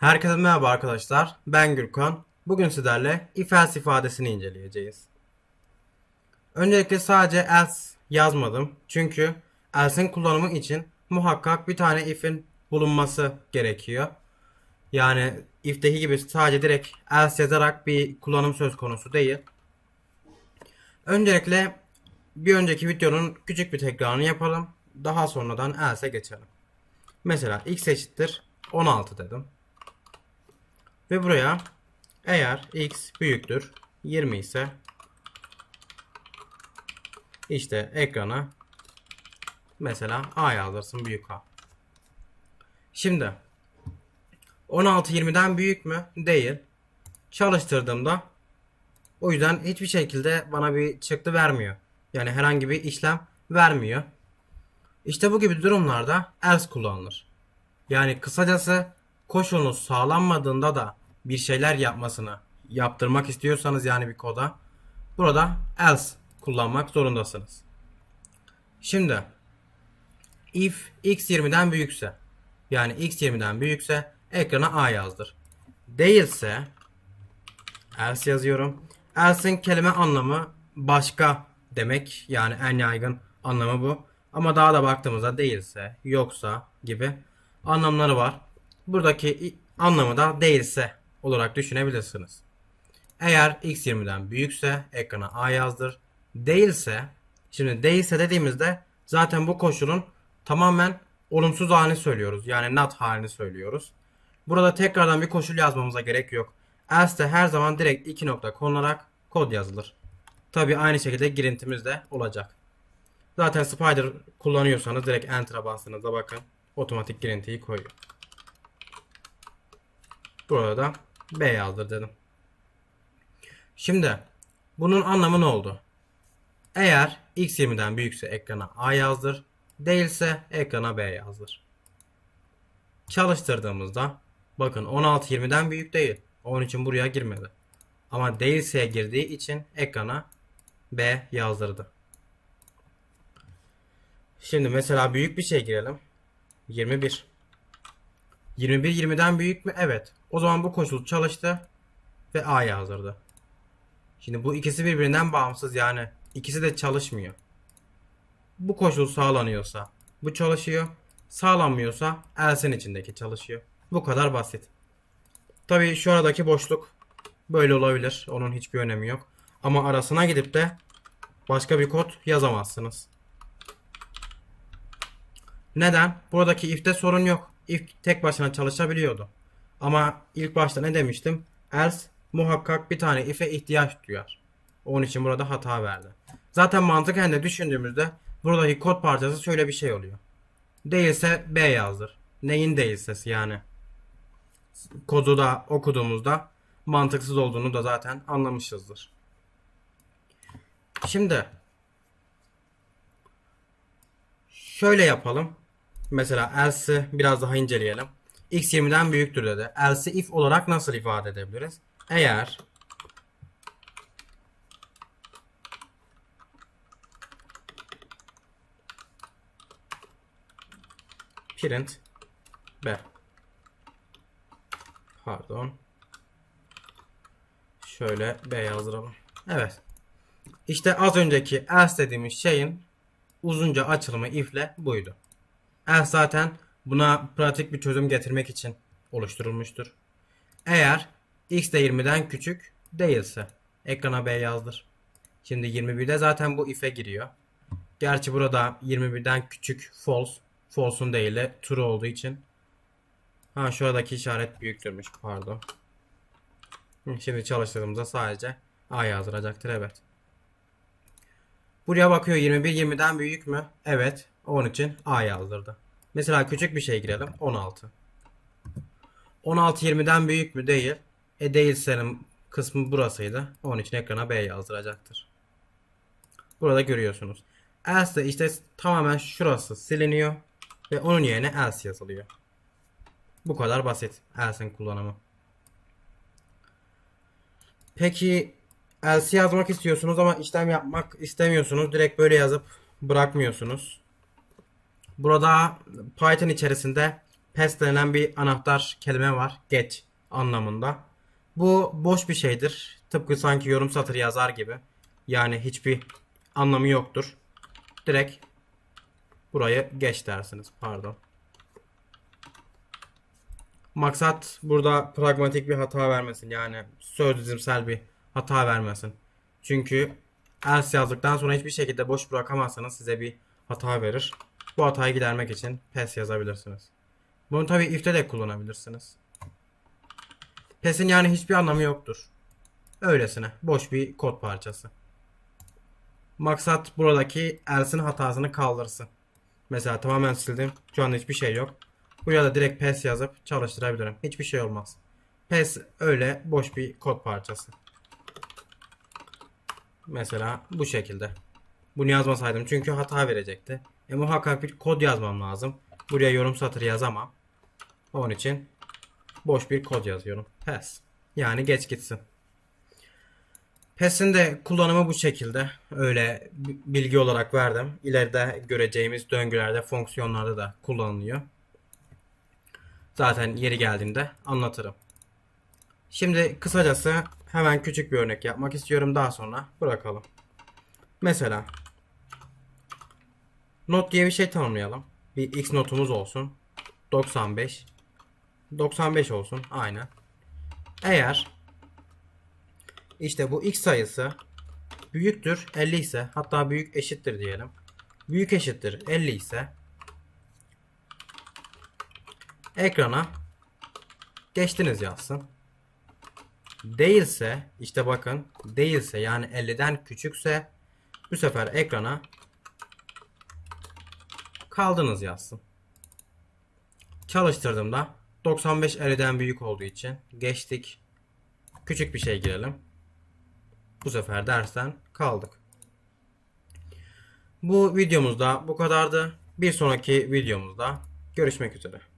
Herkese merhaba arkadaşlar. Ben Gürkan. Bugün sizlerle if else ifadesini inceleyeceğiz. Öncelikle sadece else yazmadım. Çünkü else'in kullanımı için muhakkak bir tane if'in bulunması gerekiyor. Yani if'teki gibi sadece direkt else yazarak bir kullanım söz konusu değil. Öncelikle bir önceki videonun küçük bir tekrarını yapalım. Daha sonradan else'e geçelim. Mesela x eşittir 16 dedim. Ve buraya eğer x büyüktür 20 ise işte ekrana mesela a yazdırsın büyük a. Şimdi 16 20'den büyük mü? Değil. Çalıştırdığımda o yüzden hiçbir şekilde bana bir çıktı vermiyor. Yani herhangi bir işlem vermiyor. İşte bu gibi durumlarda else kullanılır. Yani kısacası koşulunuz sağlanmadığında da bir şeyler yapmasını yaptırmak istiyorsanız yani bir koda burada else kullanmak zorundasınız. Şimdi if x 20'den büyükse yani x 20'den büyükse ekrana a yazdır. Değilse else yazıyorum. Else'in kelime anlamı başka demek. Yani en yaygın anlamı bu. Ama daha da baktığımızda değilse, yoksa gibi anlamları var. Buradaki anlamı da değilse olarak düşünebilirsiniz. Eğer x 20'den büyükse ekrana a yazdır. Değilse, şimdi değilse dediğimizde zaten bu koşulun tamamen olumsuz halini söylüyoruz. Yani not halini söylüyoruz. Burada tekrardan bir koşul yazmamıza gerek yok. Else'de her zaman direkt iki nokta konularak kod yazılır. Tabi aynı şekilde girintimiz de olacak. Zaten Spider kullanıyorsanız direkt Enter'a bastığınızda bakın otomatik girintiyi koyuyor. Burada da B yazdır dedim. Şimdi bunun anlamı ne oldu? Eğer x 20'den büyükse ekrana A yazdır. Değilse ekrana B yazdır. Çalıştırdığımızda bakın 16 20'den büyük değil. Onun için buraya girmedi. Ama değilse girdiği için ekrana B yazdırdı. Şimdi mesela büyük bir şey girelim. 21. 21 20'den büyük mü? Evet. O zaman bu koşul çalıştı ve A yazdırdı. Şimdi bu ikisi birbirinden bağımsız yani ikisi de çalışmıyor. Bu koşul sağlanıyorsa bu çalışıyor. Sağlanmıyorsa else'in içindeki çalışıyor. Bu kadar basit. Tabii şu aradaki boşluk böyle olabilir. Onun hiçbir önemi yok. Ama arasına gidip de başka bir kod yazamazsınız. Neden? Buradaki if'te sorun yok. If tek başına çalışabiliyordu. Ama ilk başta ne demiştim? Else muhakkak bir tane if'e ihtiyaç duyar. Onun için burada hata verdi. Zaten mantıken de düşündüğümüzde buradaki kod parçası şöyle bir şey oluyor. Değilse B yazdır. Neyin değilse yani. Kodu da okuduğumuzda mantıksız olduğunu da zaten anlamışızdır. Şimdi Şöyle yapalım. Mesela else'i biraz daha inceleyelim. x 20'den büyüktür dedi. Else'i if olarak nasıl ifade edebiliriz? Eğer print b pardon şöyle b yazdıralım. Evet. İşte az önceki else dediğimiz şeyin uzunca açılımı if'le buydu. Else zaten buna pratik bir çözüm getirmek için oluşturulmuştur. Eğer x de 20'den küçük değilse ekrana B yazdır. Şimdi 21'de zaten bu if'e giriyor. Gerçi burada 21'den küçük false. False'un değil de true olduğu için. Ha şuradaki işaret büyüktürmüş pardon. Şimdi çalıştırdığımızda sadece A yazdıracaktır evet. Buraya bakıyor 21 20'den büyük mü? Evet. Onun için A yazdırdı. Mesela küçük bir şey girelim. 16. 16 20'den büyük mü? Değil. E değilsenin kısmı burasıydı. Onun için ekrana B yazdıracaktır. Burada görüyorsunuz. Else de işte tamamen şurası siliniyor. Ve onun yerine else yazılıyor. Bu kadar basit. Else'in kullanımı. Peki else yazmak istiyorsunuz ama işlem yapmak istemiyorsunuz. Direkt böyle yazıp bırakmıyorsunuz. Burada Python içerisinde PES denilen bir anahtar kelime var. Geç anlamında. Bu boş bir şeydir. Tıpkı sanki yorum satır yazar gibi. Yani hiçbir anlamı yoktur. Direkt burayı geç dersiniz. Pardon. Maksat burada pragmatik bir hata vermesin. Yani söz dizimsel bir hata vermesin. Çünkü else yazdıktan sonra hiçbir şekilde boş bırakamazsanız size bir hata verir. Bu hatayı gidermek için pes yazabilirsiniz. Bunu tabi if'te de kullanabilirsiniz. Pes'in yani hiçbir anlamı yoktur. Öylesine boş bir kod parçası. Maksat buradaki else'in hatasını kaldırsın. Mesela tamamen sildim. Şu anda hiçbir şey yok. Buraya da direkt pes yazıp çalıştırabilirim. Hiçbir şey olmaz. Pes öyle boş bir kod parçası. Mesela bu şekilde. Bunu yazmasaydım çünkü hata verecekti. E muhakkak bir kod yazmam lazım. Buraya yorum satırı yazamam. Onun için boş bir kod yazıyorum. Pes. Yani geç gitsin. PES'in de kullanımı bu şekilde. Öyle bilgi olarak verdim. İleride göreceğimiz döngülerde, fonksiyonlarda da kullanılıyor. Zaten yeri geldiğinde anlatırım. Şimdi kısacası hemen küçük bir örnek yapmak istiyorum. Daha sonra bırakalım. Mesela not diye bir şey tanımlayalım. Bir x notumuz olsun. 95. 95 olsun. Aynen. Eğer işte bu x sayısı büyüktür 50 ise hatta büyük eşittir diyelim. Büyük eşittir 50 ise ekrana geçtiniz yazsın. Değilse işte bakın değilse yani 50'den küçükse bu sefer ekrana kaldınız yazsın. Çalıştırdığımda 95 50'den büyük olduğu için geçtik. Küçük bir şey girelim. Bu sefer dersten kaldık. Bu videomuzda bu kadardı. Bir sonraki videomuzda görüşmek üzere.